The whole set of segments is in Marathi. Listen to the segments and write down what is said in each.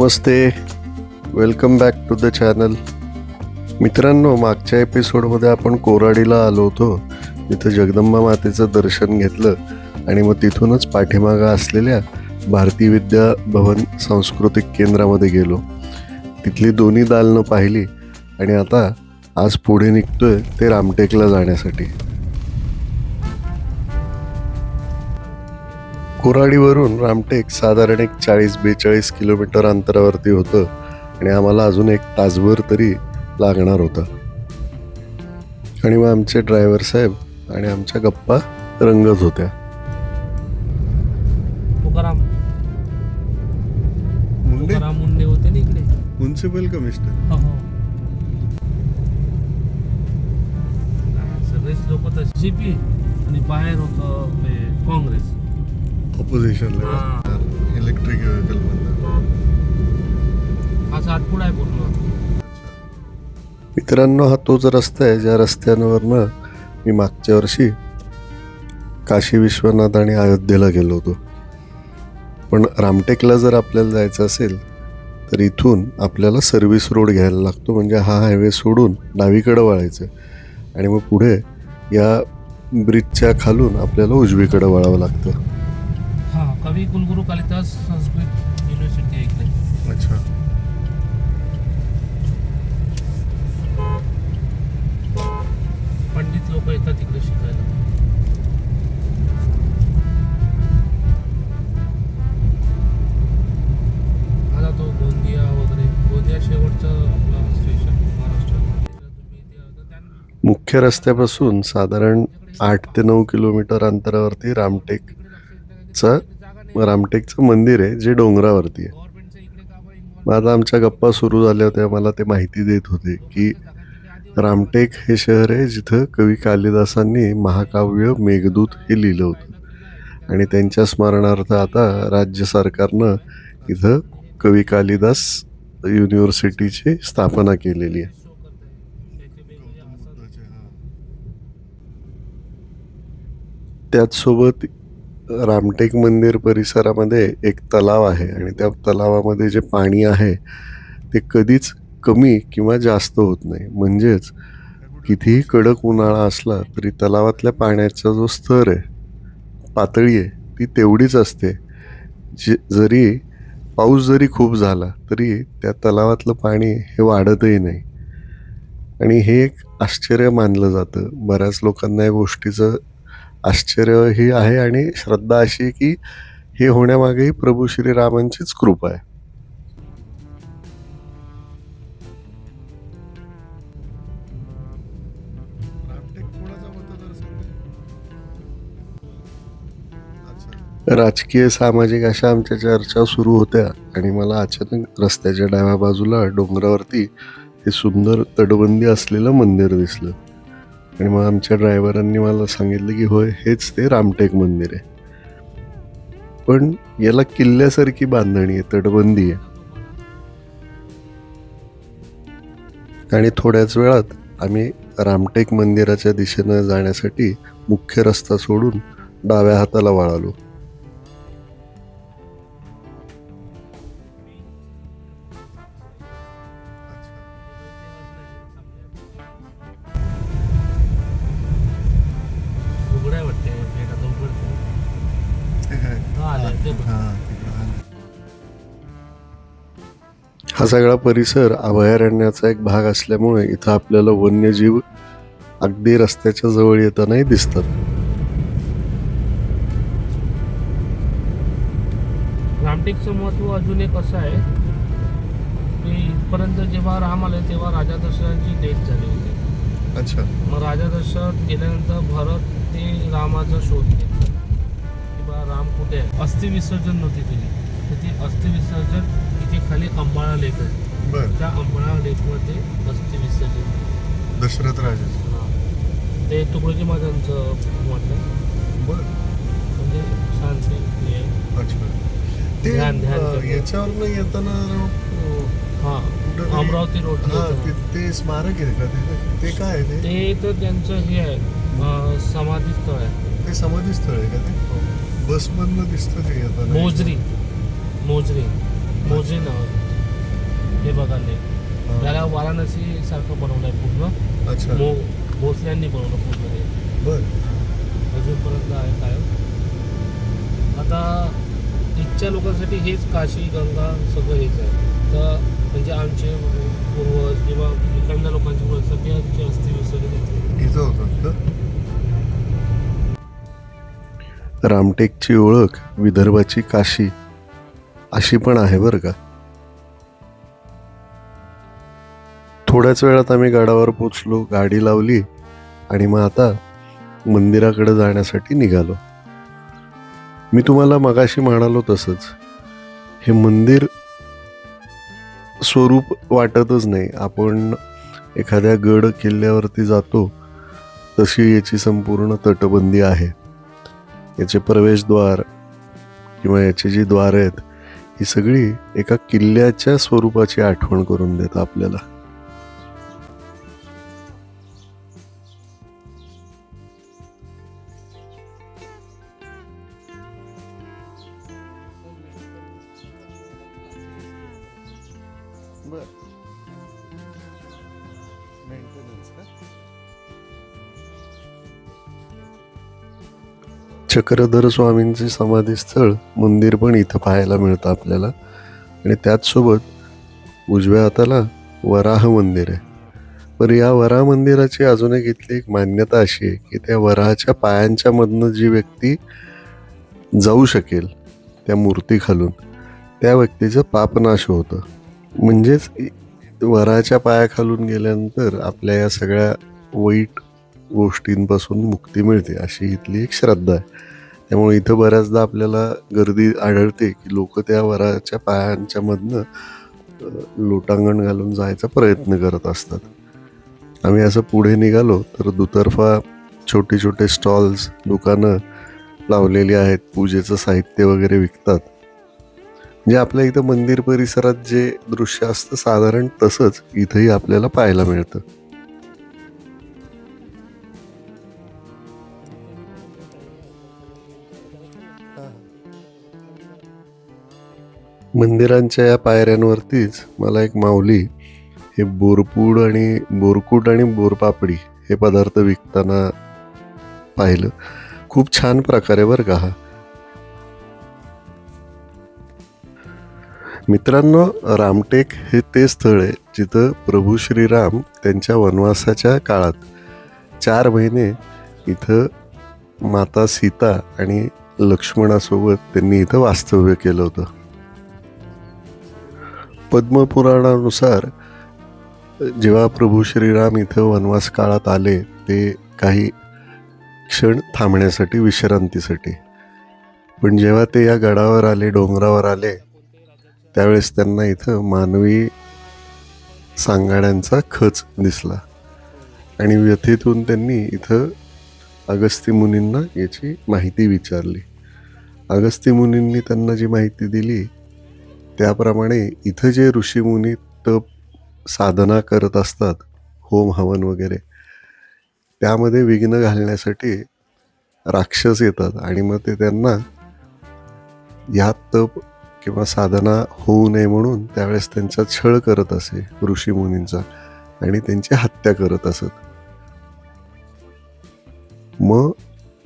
Namaste. Welcome back to the channel मित्रांनो मागच्या एपिसोडमध्ये आपण कोराडीला आलो होतो. तिथं जगदंबा मातेचं दर्शन घेतलं आणि मग तिथूनच पाठीमागा असलेल्या भारतीय विद्या भवन सांस्कृतिक केंद्रामध्ये गेलो. तिथली दोन्ही दालनं पाहिली आणि आता आज पुढे निघतोय ते रामटेकला जाण्यासाठी. कोराडीवरून रामटेक साधारण एक चाळीस बेचाळीस किलोमीटर अंतरावरती होतं आणि आम्हाला अजून एक तासभर तरी लागणार होता. आणि मग आमचे ड्रायव्हर साहेब आणि आमच्या गप्पा रंगत होत्या. मुंडे? होते ना इकडे. म्युन्सिपल कमिशनर हो हो. सगळेच लोक तर जीपी आणि बाहेर होतं काँग्रेस. ऑपोजिशनला हा. इलेक्ट्रिक व्हेकल हा सातपुडा आहे पूर्ण. मित्रांनो हा तोच रस्ता आहे ज्या रस्त्यांवरनं मी मागच्या वर्षी काशी विश्वनाथ आणि अयोध्येला गेलो होतो. पण रामटेकला जर आपल्याला जायचं असेल तर इथून आपल्याला सर्व्हिस रोड घ्यायला लागतो. म्हणजे हा हायवे सोडून डावीकडं वळायचं. आणि मग पुढे या ब्रिजच्या खालून आपल्याला उजवीकडं वळावं लागतं. कवी कुलगुरू कालिदास संस्कृत युनिव्हर्सिटी इकडे. अच्छा. पंडित लोक येतात तिकडे शिकायला. मुख्य रस्त्यापासून साधारण आठ ते नऊ किलोमीटर अंतरावरती रामटेकचं रामटेकचं मंदिर आहे जे डोंगरावरती आहे. मग आता आमच्या गप्पा सुरू झाल्या होत्या मला ते माहिती देत होते की रामटेक हे शहर आहे जिथं कवी कालिदासांनी महाकाव्य मेघदूत हे लिहिलं होतं. आणि त्यांच्या स्मरणार्थ आता राज्य सरकारनं इथं कवी कालिदास युनिव्हर्सिटीची स्थापना केलेली आहे. त्याचसोबत रामटेक मंदिर परिसरामध्ये एक तलाव आहे आणि त्या तलावामध्ये जे पाणी आहे ते कधीच कमी किंवा जास्त होत नाही. म्हणजेच कितीही कडक उन्हाळा असला तरी तलावातल्या पाण्याचा जो स्तर आहे पातळी आहे ती तेवढीच असते. जे जरी पाऊस जरी खूप झाला तरी त्या तलावातलं पाणी हे वाढतही नाही. आणि हे एक आश्चर्य मानलं जातं. बऱ्याच लोकांना या गोष्टीचं आश्चर्य ही आहे आणि श्रद्धा अशी की हे होण्यामागेही प्रभू श्रीरामांचीच कृपा आहे. राजकीय सामाजिक अशा आमच्या चर्चा सुरू होत्या आणि मला अचानक रस्त्याच्या डाव्या बाजूला डोंगरावरती हे सुंदर तटबंदी असलेलं मंदिर दिसलं. आणि मग आमच्या ड्रायव्हरांनी मला सांगितलं की होय हेच ते रामटेक मंदिर आहे. पण याला किल्ल्यासारखी बांधणी आहे तटबंदी आहे. आणि थोड्याच वेळात आम्ही रामटेक मंदिराच्या दिशेनं जाण्यासाठी मुख्य रस्ता सोडून डाव्या हाताला वळालो. हा सगळा परिसर अभयारण्याचा एक भाग असल्यामुळे इथं आपल्याला वन्यजीव अगदी रस्त्याच्या जवळ येतानाही दिसतात. रामटेकचं महत्त्व अजून एक असं आहे की इथपर्यंत जेव्हा राम आले तेव्हा राजा दशरथांची डेथ झाली होती. अच्छा. मग राजा दशरथ गेल्यानंतर भरत ते रामाचा शोध घेतला. की बा राम कुठे आहे? अस्थि विसर्जन नव्हती केली तर ती अस्थि इथे खाली अंबाळा लेक आहे. बर. त्या अंबाळा लेकमध्ये अस्थि विसर्जन. दशरथ राजे. हा. ते तुकडोजी महाराजांचं आहे बर. म्हणजे शांती हे. अच्छा. ते ध्यान- ध्यान. याच्यावरनं येताना हा. कुठं- अमरावती रोड हा ते स्मारक आहे का? ते ते काय आहे ते? ते तर त्यांचं हे आहे. समाधी स्थळ आहे. ते समाधी स्थळ आहे का ते? बसमधनं दिसतं ते येताना. मोजरी. मोजरी. मोजे नाव हे बघा लेक त्याला वाराणसी सारखं बनवलं आहे पूर्ण. अच्छा. मो भोसल्यांनी बनवलं पूर्ण हे. बर. अजूनपर्यंत आहे कायम आता इथच्या लोकांसाठी हेच काशी गंगा सगळं हेच आहे. तर म्हणजे आमचे पूर्वज किंवा इकडल्या लोकांची पूर्वज सगळ्यांची अस्थि होतं. रामटेकची ओळख विदर्भाची काशी. अशी पण आहे बरं का. थोड्याच वेळात आम्ही गडावर पोचलो गाडी लावली आणि मग आता मंदिराकडे जाण्यासाठी निघालो. मी तुम्हाला मगाशी म्हणालो तसंच हे मंदिर स्वरूप वाटतच नाही. आपण एखाद्या गड किल्ल्यावरती जातो तशी याची संपूर्ण तटबंदी आहे. याचे प्रवेशद्वार किंवा याची जी द्वार आहेत ही सगळी एका किल्ल्याच्या स्वरूपाची आठवण करून देत आपल्याला. चक्रधर स्वामींचे समाधीस्थळ मंदिर पण इथं पाहायला मिळतं आपल्याला. आणि त्याचसोबत उजव्या हाताला वराह मंदिर आहे. पर या वराह मंदिराची अजून एक इथली एक मान्यता अशी आहे की त्या वराहाच्या पायांच्या मधनं जी व्यक्ती जाऊ शकेल त्या मूर्ती खालून त्या व्यक्तीचं पापनाश होतं. म्हणजेच वराच्या पायाखालून गेल्यानंतर आपल्या या सगळ्या वाईट गोष्टींपासून मुक्ती मिळते अशी इथली एक श्रद्धा आहे. त्यामुळे इथं बऱ्याचदा आपल्याला गर्दी आढळते की लोक त्या वराच्या पायांच्या मधनं लोटांगण घालून जायचा प्रयत्न करत असतात. आम्ही असं पुढे निघालो तर दुतर्फा छोटे छोटे स्टॉल्स दुकानं लावलेली आहेत पूजेचं साहित्य वगैरे विकतात. म्हणजे आपल्या इथं मंदिर परिसरात जे दृश्य असतं साधारण तसंच इथंही आपल्याला पाहायला मिळतं. मंदिरांच्या या पायऱ्यांवरतीच मला एक माऊली हे बोरपूड आणि बोरकूट आणि बोरपापडी हे पदार्थ विकताना पाहिलं. खूप छान प्रकारे बरं का हा. मित्रांनो रामटेक हे ते स्थळ आहे जिथं प्रभू श्रीराम त्यांच्या वनवासाच्या काळात चार महिने इथं माता सीता आणि लक्ष्मणासोबत त्यांनी इथं वास्तव्य केलं होतं. पद्मपुराणानुसार जेव्हा प्रभू श्रीराम इथं वनवास काळात आले ते काही क्षण थांबण्यासाठी विश्रांतीसाठी. पण जेव्हा ते या गडावर आले डोंगरावर आले त्यावेळेस त्यांना इथं मानवी सांगाड्यांचा खच दिसला. आणि व्यथेतून त्यांनी इथं अगस्ती मुनींना याची माहिती विचारली. अगस्ती मुनींनी त्यांना जी माहिती दिली त्याप्रमाणे इथं जे ऋषीमुनी तप साधना करत असतात होम हवन वगैरे त्यामध्ये विघ्न घालण्यासाठी राक्षस येतात आणि मग ते त्यांना या तप किंवा साधना होऊ नये म्हणून त्यावेळेस त्यांचा छळ करत असे ऋषीमुनींचा आणि त्यांची हत्या करत असत. मग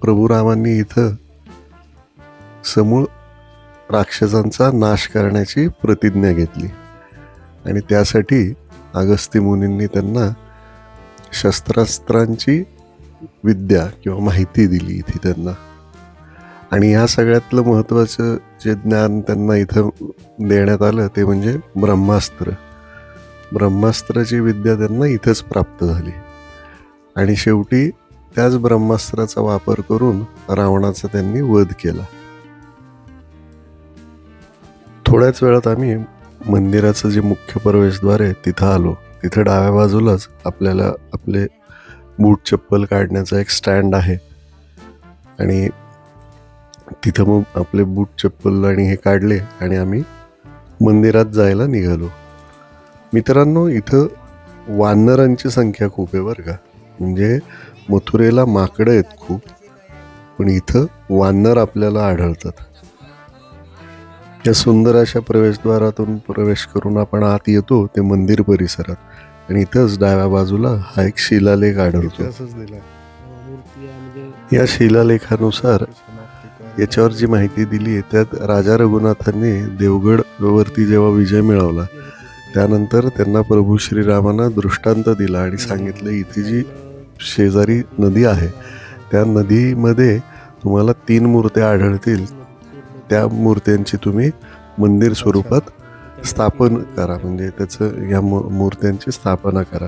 प्रभुरामांनी इथं समूळ राक्षसांचा नाश करण्याची प्रतिज्ञा घेतली. आणि त्यासाठी अगस्ती मुनींनी त्यांना शस्त्रास्त्रांची विद्या किंवा माहिती दिली इथे त्यांना. आणि ह्या सगळ्यातलं महत्त्वाचं जे ज्ञान त्यांना इथं देण्यात आलं ते म्हणजे ब्रह्मास्त्र. ब्रह्मास्त्राची विद्या त्यांना इथंच प्राप्त झाली. आणि शेवटी त्याच ब्रह्मास्त्राचा वापर करून रावणाचा त्यांनी वध केला. थोड्याच वेळात आम्ही मंदिराचं जे मुख्य प्रवेशद्वार आहे तिथं आलो. तिथं डाव्या बाजूलाच आपल्याला आपले बूट चप्पल काढण्याचा एक स्टँड आहे. आणि तिथं मग आपले बूट चप्पल आणि हे काढले आणि आम्ही मंदिरात जायला निघालो. मित्रांनो इथं वानरांची संख्या खूप आहे बरं का. म्हणजे मथुरेला माकडं आहेत खूप पण इथं वानर आपल्याला आढळतात. या सुंदर अशा प्रवेशद्वारातून प्रवेश करून आपण आत येतो ते मंदिर परिसरात. आणि इथंच डाव्या बाजूला हा एक शिलालेख आढळतो. मूर्ती आहे म्हणजे या शिलालेखानुसार याच्यावर जी माहिती दिली आहे त्यात राजा रघुनाथांनी देवगड वरती जेव्हा विजय मिळवला त्यानंतर त्यांना प्रभू श्रीरामांना दृष्टांत दिला आणि सांगितलं इथे जी शेजारी नदी आहे त्या नदीमध्ये तुम्हाला तीन मूर्त्या आढळतील त्या मूर्त्यांची तुम्ही मंदिर स्वरूपात स्थापन करा. म्हणजे त्याचं या मूर्त्यांची स्थापना करा.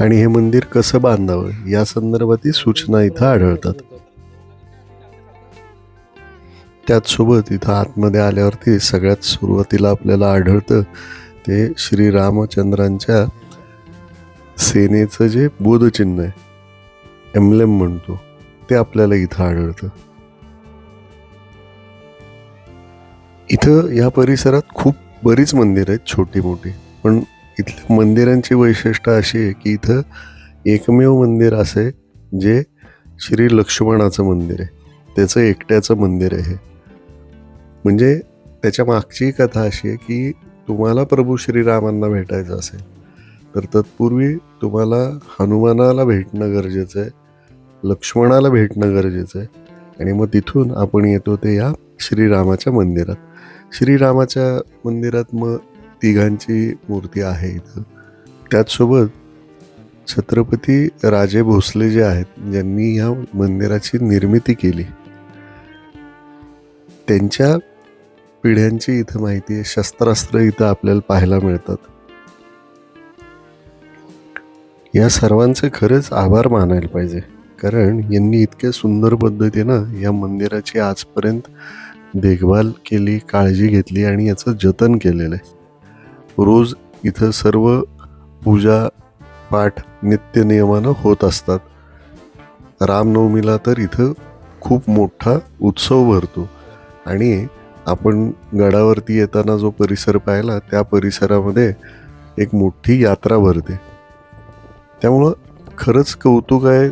आणि हे मंदिर कसं बांधावं? या संदर्भातील सूचना इथं आढळतात. त्याचसोबत इथं आतमध्ये आल्यावरती सगळ्यात सुरुवातीला आपल्याला आढळतं ते श्री रामचंद्रांच्या सेनेचं जे बोधचिन्ह आहे एमलेम म्हणतो ते आपल्याला इथं आढळतं. इथं या परिसरात खूप बरीच मंदिरं आहेत छोटी मोठी. पण इथल्या मंदिरांची वैशिष्ट्य अशी आहे की इथं एकमेव मंदिर असे जे श्री लक्ष्मणाचं मंदिर आहे. त्याचं एकट्याचं मंदिर आहे म्हणजे त्याच्या मागची कथा अशी आहे की तुम्हाला प्रभू श्रीरामांना भेटायचं असेल तर तत्पूर्वी तुम्हाला हनुमानाला भेटणं गरजेचं आहे लक्ष्मणाला भेटणं गरजेचं आहे. आणि मग तिथून आपण येतो ते या श्रीरामाच्या मंदिरात. श्रीरामाच्या मंदिरात मग तिघांची मूर्ती आहे इथं. त्याचसोबत छत्रपती राजे भोसले जे आहेत ज्यांनी ह्या मंदिराची निर्मिती केली. त्यांच्या पिढ्यांची इथं माहिती आहे शस्त्रास्त्र इथं आपल्याला पाहायला मिळतात. या सर्वांचे खरंच आभार मानायला पाहिजे कारण यांनी इतक्या सुंदर पद्धतीनं या मंदिराची आजपर्यंत देखभाल केली काळजी घेतली आणि याचं जतन केलेलं आहे. रोज इथं सर्व पूजा पाठ नित्यनियमानं होत असतात. रामनवमीला तर इथं खूप मोठा उत्सव भरतो. आणि आपण गडावरती येताना जो परिसर पाहिला त्या परिसरामध्ये एक मोठी यात्रा भरते. त्यामुळं खरंच कौतुक आहे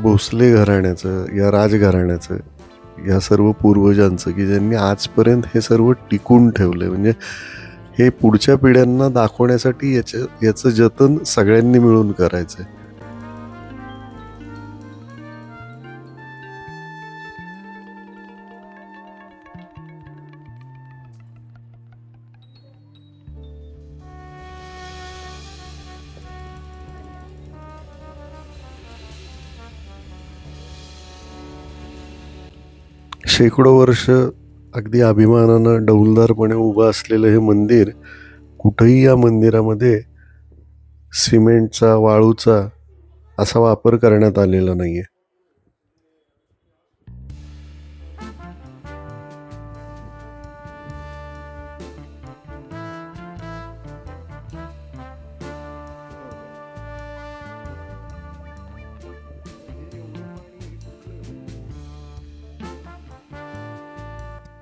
भोसले घराण्याचं या राजघराण्याचं. या सर्व पूर्वजांचं की ज्यांनी आजपर्यंत हे सर्व टिकून ठेवलं. म्हणजे हे पुढच्या पिढ्यांना दाखवण्यासाठी याच्या याचं जतन सगळ्यांनी मिळून करायचं आहे शेकडो वर्ष अगदी अभिमानानं डौलदारपणे उभं असलेलं हे मंदिर कुठंही या मंदिरामध्ये सिमेंटचा वाळूचा असा वापर करण्यात आलेला नाही आहे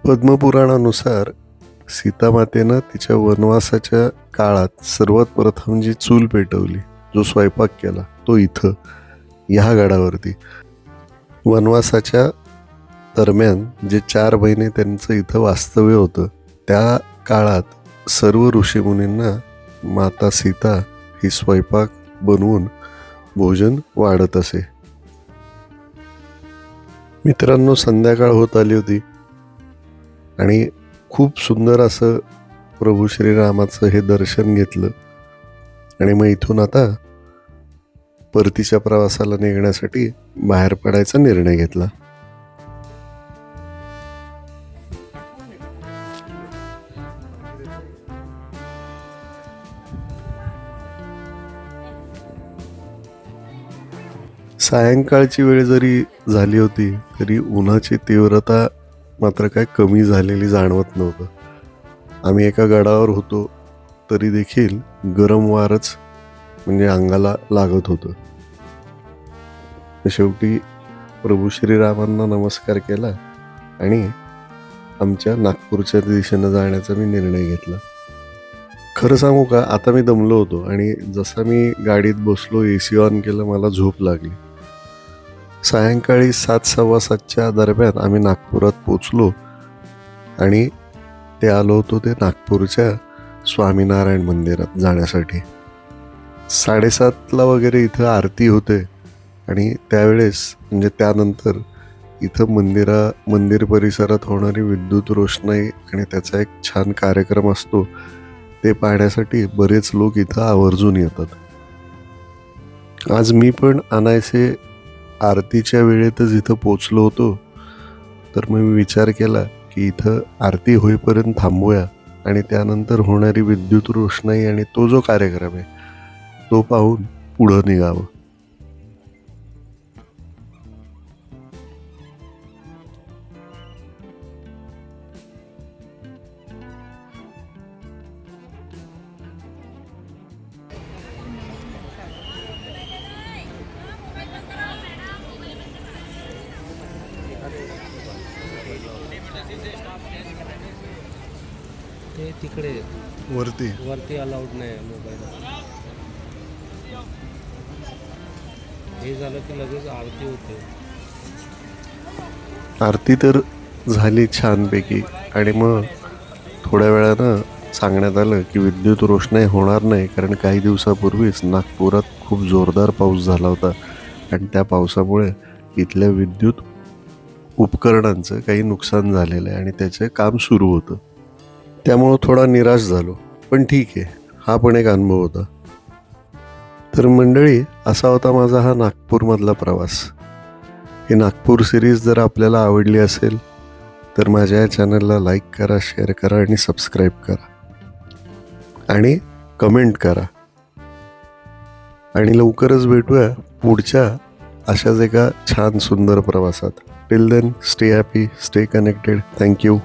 पद्मपुराणानुसार सीतामातेनं तिच्या वनवासाच्या काळात सर्वात प्रथम जी चूल पेटवली जो स्वयंपाक केला तो इथं ह्या गडावरती. वनवासाच्या दरम्यान जे चार महिने त्यांचं इथं वास्तव्य होतं त्या काळात सर्व ऋषीमुनींना माता सीता ही स्वयंपाक बनवून भोजन वाढत असे. मित्रांनो संध्याकाळ होत आली होती. आणि खूप सुंदर असं प्रभू श्रीरामाचं हे दर्शन घेतलं. आणि मग इथून आता परतीच्या प्रवासाला निघण्यासाठी बाहेर पडायचा निर्णय घेतला. सायंकाळची वेळ जरी झाली होती तरी उन्हाची तीव्रता मात्र काय कमी झालेली जाणवत नव्हतं. आम्ही एका गडावर होतो तरी देखील गरम वारच म्हणजे अंगाला लागत होतं. शेवटी प्रभू श्रीरामांना नमस्कार केला आणि आमच्या नागपूरच्या दिशेनं जाण्याचा मी निर्णय घेतला. खरं सांगू का आता मी दमलो होतो आणि जसा मी गाडीत बसलो ए सी ऑन केलं मला झोप लागली. सायंकाळी सात सव्वा सातच्या दरम्यान आम्ही नागपुरात पोचलो आणि ते आलो होतो ते नागपूरच्या स्वामीनारायण मंदिरात जाण्यासाठी. साडेसातला वगैरे इथं आरती होते आणि त्यावेळेस म्हणजे त्यानंतर इथं मंदिरा मंदिर परिसरात होणारी विद्युत रोषणाई आणि त्याचा एक छान कार्यक्रम असतो ते पाहण्यासाठी बरेच लोक इथं आवर्जून येतात. आज मी पण अनायसे आरतीच्या वेळेतच इथं पोचलो होतो. तर मग मी विचार केला की इथं आरती होईपर्यंत थांबूया आणि त्यानंतर होणारी विद्युत रोषणाई आणि तो जो कार्यक्रम आहे तो पाहून पुढं निघावं. ते तिकडे वरती. वरती अलाउड नाही मोबाईल हे झालं की लगेच आरती होते. आरती तर झाली छानपैकी. आणि मग थोड्या वेळानं सांगण्यात आलं की विद्युत रोषणाई होणार नाही कारण काही दिवसापूर्वीच नागपुरात खूप जोरदार पाऊस झाला होता. आणि त्या पावसामुळे इथल्या विद्युत उपकरणांचं काही नुकसान झालेलं आहे आणि त्याचं काम सुरू होतं. त्यामुळं थोडा निराश झालो. पण ठीक आहे हा पण एक अनुभव होता. तर मंडळी असा होता माझा हा नागपूरमधला प्रवास. ही नागपूर सिरीज जर आपल्याला आवडली असेल तर माझ्या या चॅनलला लाईक करा शेअर करा आणि सबस्क्राईब करा. आणि कमेंट करा. आणि लवकरच भेटूया पुढच्या अशाच एका छान सुंदर प्रवासात. Till then stay happy stay connected thank you